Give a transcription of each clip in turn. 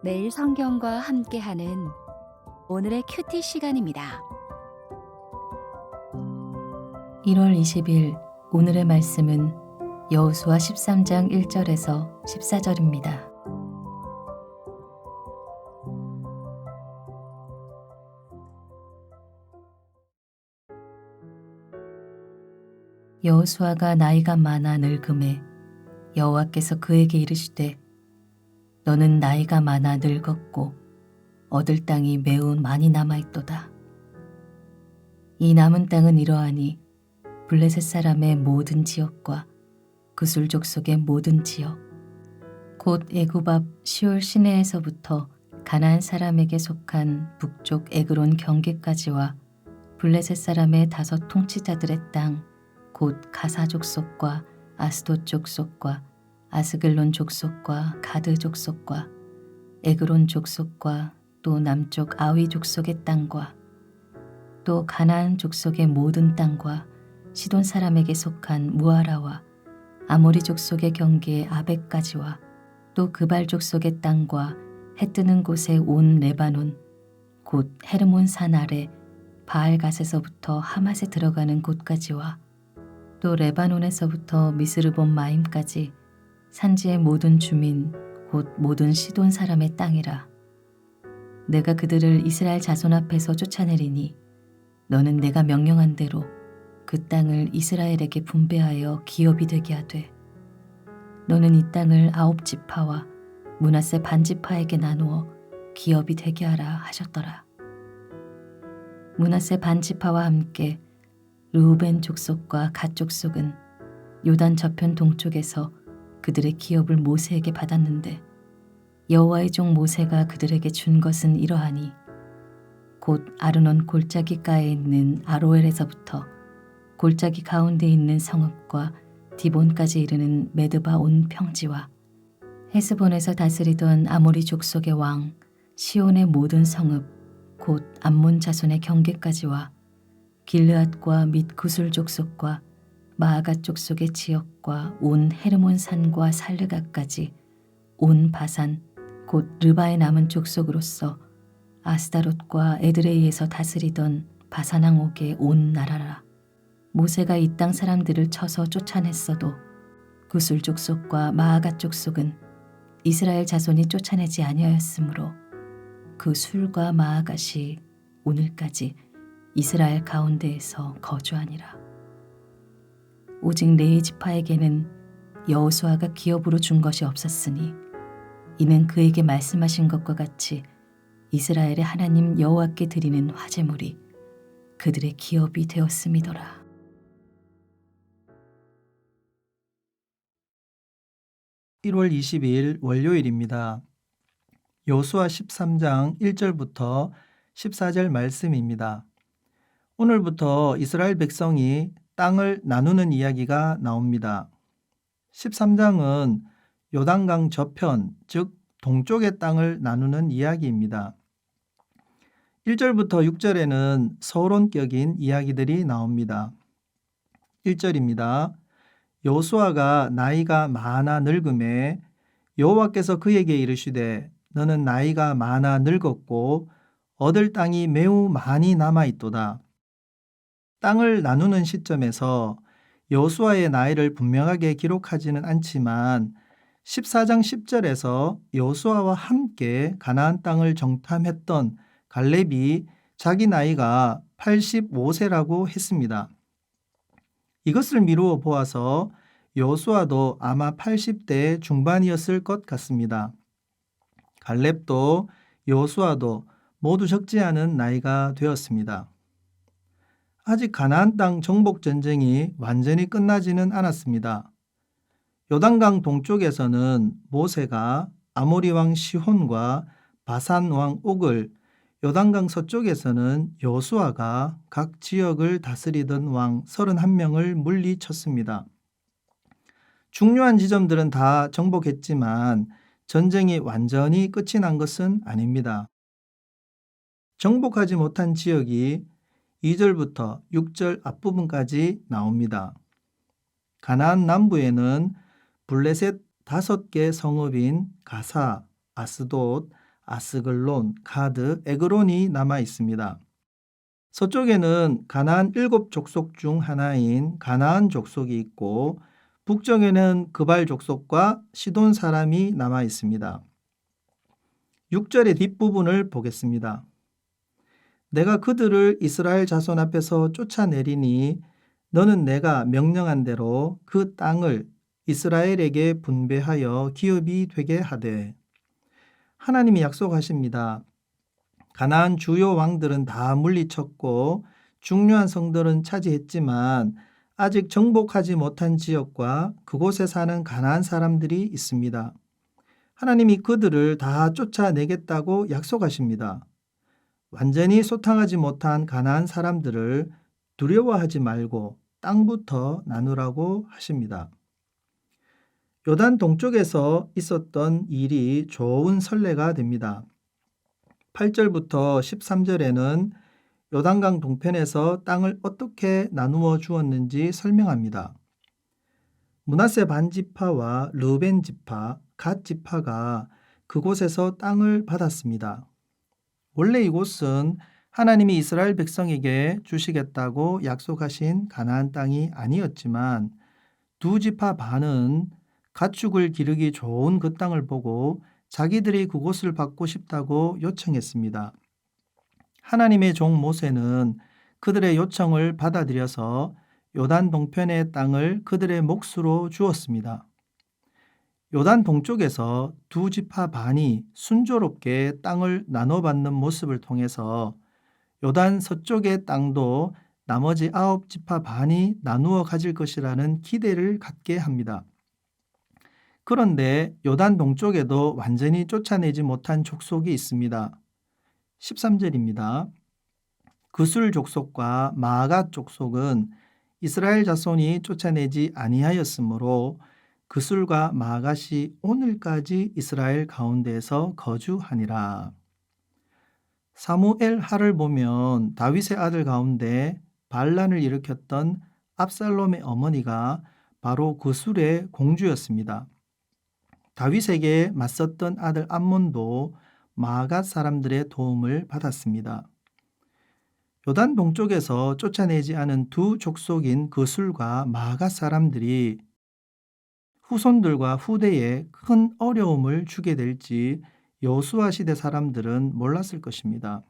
매일 성경과 함께하는 오늘의 큐티 시간입니다. 1월 20일 오늘의 말씀은 여호수아 13장 1절에서 14절입니다. 여호수아가 나이가 많아 늙음에 여호와께서 그에게 이르시되 너는 나이가 많아 늙었고 얻을 땅이 매우 많이 남아 있도다. 이 남은 땅은 이러하니 블레셋 사람의 모든 지역과 그술 족 속의 모든 지역 곧 애굽 앞 시올 시내에서부터 가나안 사람에게 속한 북쪽 에그론 경계까지와 블레셋 사람의 다섯 통치자들의 땅 곧 가사 족 속과 아스돗 족속과 아스글론 족속과 가드 족속과 에그론 족속과 또 남쪽 아위 족속의 땅과 또 가나안 족속의 모든 땅과 시돈 사람에게 속한 무아라와 아모리 족속의 경계의 아벡까지와 또 그발 족속의 땅과 해 뜨는 곳에 온 레바논 곧 헤르몬 산 아래 바알갓에서부터 하맛에 들어가는 곳까지와 또 레바논에서부터 미스르본 마임까지 산지의 모든 주민 곧 모든 시돈 사람의 땅이라 내가 그들을 이스라엘 자손 앞에서 쫓아내리니 너는 내가 명령한 대로 그 땅을 이스라엘에게 분배하여 기업이 되게 하되 너는 이 땅을 아홉 지파와 문하세 반 지파에게 나누어 기업이 되게 하라 하셨더라. 문하세 반 지파와 함께 르우벤 족속과 갓 족속은 요단 저편 동쪽에서 그들의 기업을 모세에게 받았는데 여호와의 종 모세가 그들에게 준 것은 이러하니 곧 아르논 골짜기가에 있는 아로엘에서부터 골짜기 가운데 있는 성읍과 디본까지 이르는 메드바 온 평지와 헤스본에서 다스리던 아모리 족속의 왕 시온의 모든 성읍 곧 암몬 자손의 경계까지와 길르앗과 및 구술 족속과 마아가 족속의 지역과 온 헤르몬 산과 살르가까지 온 바산 곧 르바의 남은 족속으로서 아스다롯과 에드레이에서 다스리던 바사낭 옥의 온 나라라. 모세가 이 땅 사람들을 쳐서 쫓아냈어도 구술 족속과 마아가 족속은 이스라엘 자손이 쫓아내지 아니하였으므로 그 술과 마아갓이 오늘까지 이스라엘 가운데에서 거주하니라. 오직 레이 지파에게는 여호수아가 기업으로 준 것이 없었으니 이는 그에게 말씀하신 것과 같이 이스라엘의 하나님 여호와께 드리는 화제물이 그들의 기업이 되었음이더라. 일월 22일 월요일입니다. 13장 1절부터 14절 말씀입니다. 오늘부터 이스라엘 백성이 땅을 나누는 이야기가 나옵니다. 13장은 요단강 저편, 즉 동쪽의 땅을 나누는 이야기입니다. 1절부터 6절에는 서론격인 이야기들이 나옵니다. 1절입니다. 요수아가 나이가 많아 늙음에 여호와께서 그에게 이르시되 너는 나이가 많아 늙었고 얻을 땅이 매우 많이 남아 있도다. 땅을 나누는 시점에서 여수아의 나이를 분명하게 기록하지는 않지만 14장 10절에서 여수아와 함께 가나안 땅을 정탐했던 갈렙이 자기 나이가 85세라고 했습니다. 이것을 미루어 보아서 여수아도 아마 80대 중반이었을 것 같습니다. 갈렙도 여수아도 모두 적지 않은 나이가 되었습니다. 아직 가나안 땅 정복 전쟁이 완전히 끝나지는 않았습니다. 요단강 동쪽에서는 모세가 아모리 왕 시혼과 바산 왕 옥을 요단강 서쪽에서는 여수아가 각 지역을 다스리던 왕 31명을 물리쳤습니다. 중요한 지점들은 다 정복했지만 전쟁이 완전히 끝이 난 것은 아닙니다. 정복하지 못한 지역이 2절부터 6절 앞부분까지 나옵니다. 가나안 남부에는 블레셋 다섯 개 성읍인 가사, 아스돗, 아스글론, 가드, 에그론이 남아 있습니다. 서쪽에는 가나안 일곱 족속 중 하나인 가나안 족속이 있고 북쪽에는 그발 족속과 시돈 사람이 남아 있습니다. 6절의 뒷부분을 보겠습니다. 내가 그들을 이스라엘 자손 앞에서 쫓아내리니 너는 내가 명령한 대로 그 땅을 이스라엘에게 분배하여 기업이 되게 하되 하나님이 약속하십니다. 가나안 주요 왕들은 다 물리쳤고 중요한 성들은 차지했지만 아직 정복하지 못한 지역과 그곳에 사는 가나안 사람들이 있습니다. 하나님이 그들을 다 쫓아내겠다고 약속하십니다. 완전히 소탕하지 못한 가나안 사람들을 두려워하지 말고 땅부터 나누라고 하십니다. 요단 동쪽에서 있었던 일이 좋은 선례가 됩니다. 8절부터 13절에는 요단강 동편에서 땅을 어떻게 나누어 주었는지 설명합니다. 문하세 반지파와 르벤 지파, 갓 지파가 그곳에서 땅을 받았습니다. 원래 이곳은 하나님이 이스라엘 백성에게 주시겠다고 약속하신 가나안 땅이 아니었지만 두 지파 반은 가축을 기르기 좋은 그 땅을 보고 자기들이 그곳을 받고 싶다고 요청했습니다. 하나님의 종 모세는 그들의 요청을 받아들여서 요단 동편의 땅을 그들의 몫으로 주었습니다. 요단 동쪽에서 두 지파 반이 순조롭게 땅을 나눠받는 모습을 통해서 요단 서쪽의 땅도 나머지 아홉 지파 반이 나누어 가질 것이라는 기대를 갖게 합니다. 그런데 요단 동쪽에도 완전히 쫓아내지 못한 족속이 있습니다. 13절입니다. 그술 족속과 마아갓 족속은 이스라엘 자손이 쫓아내지 아니하였으므로 그 술과 마아갓이 오늘까지 이스라엘 가운데에서 거주하니라. 사무엘 하를 보면 다윗의 아들 가운데 반란을 일으켰던 압살롬의 어머니가 바로 그 술의 공주였습니다. 다윗에게 맞섰던 아들 암몬도 마갓 사람들의 도움을 받았습니다. 요단 동쪽에서 쫓아내지 않은 두 족속인 그 술과 마갓 사람들이 후손들과 후대에 큰 어려움을 주게 될지 여수아 시대 사람들은 몰랐을 것입니다.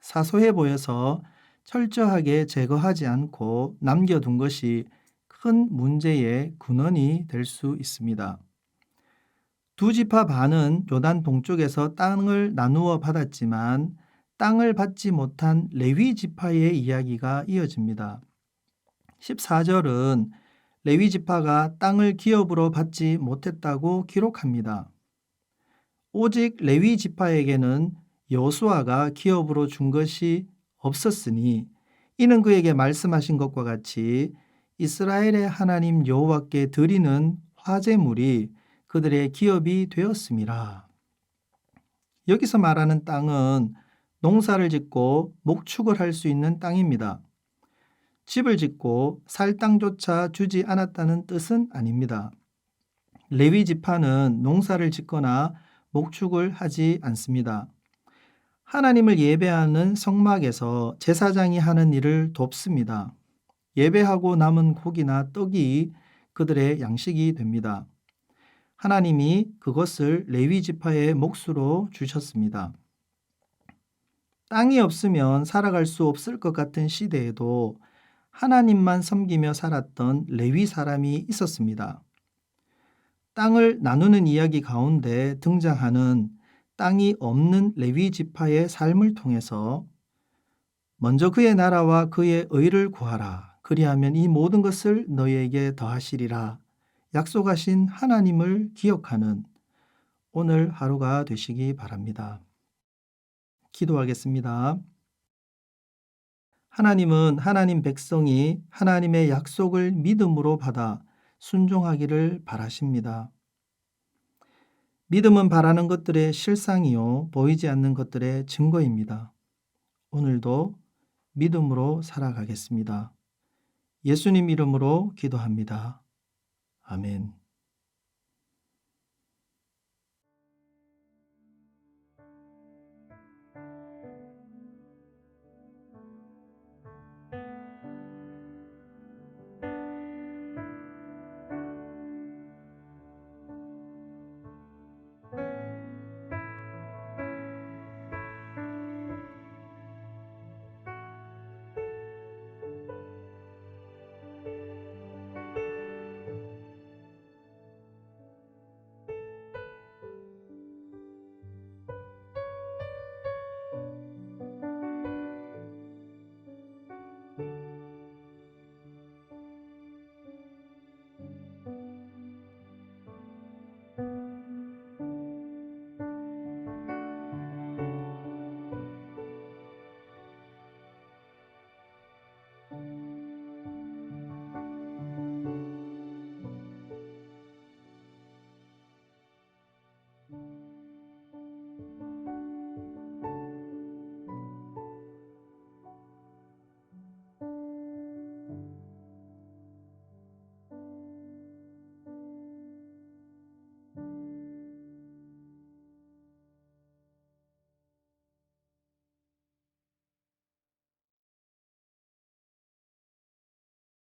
사소해 보여서 철저하게 제거하지 않고 남겨둔 것이 큰 문제의 근원이 될 수 있습니다. 두 지파 반은 요단 동쪽에서 땅을 나누어 받았지만 땅을 받지 못한 레위 지파의 이야기가 이어집니다. 14절은 레위 지파가 땅을 기업으로 받지 못했다고 기록합니다. 오직 레위 지파에게는 여수아가 기업으로 준 것이 없었으니 이는 그에게 말씀하신 것과 같이 이스라엘의 하나님 여호와께 드리는 화제물이 그들의 기업이 되었습니다. 여기서 말하는 땅은 농사를 짓고 목축을 할 수 있는 땅입니다. 집을 짓고 살 땅조차 주지 않았다는 뜻은 아닙니다. 레위 지파는 농사를 짓거나 목축을 하지 않습니다. 하나님을 예배하는 성막에서 제사장이 하는 일을 돕습니다. 예배하고 남은 고기나 떡이 그들의 양식이 됩니다. 하나님이 그것을 레위 지파의 몫으로 주셨습니다. 땅이 없으면 살아갈 수 없을 것 같은 시대에도 하나님만 섬기며 살았던 레위 사람이 있었습니다. 땅을 나누는 이야기 가운데 등장하는 땅이 없는 레위 지파의 삶을 통해서 먼저 그의 나라와 그의 의를 구하라. 그리하면 이 모든 것을 너희에게 더하시리라. 약속하신 하나님을 기억하는 오늘 하루가 되시기 바랍니다. 기도하겠습니다. 하나님은 하나님 백성이 하나님의 약속을 믿음으로 받아 순종하기를 바라십니다. 믿음은 바라는 것들의 실상이요, 보이지 않는 것들의 증거입니다. 오늘도 믿음으로 살아가겠습니다. 예수님 이름으로 기도합니다. 아멘.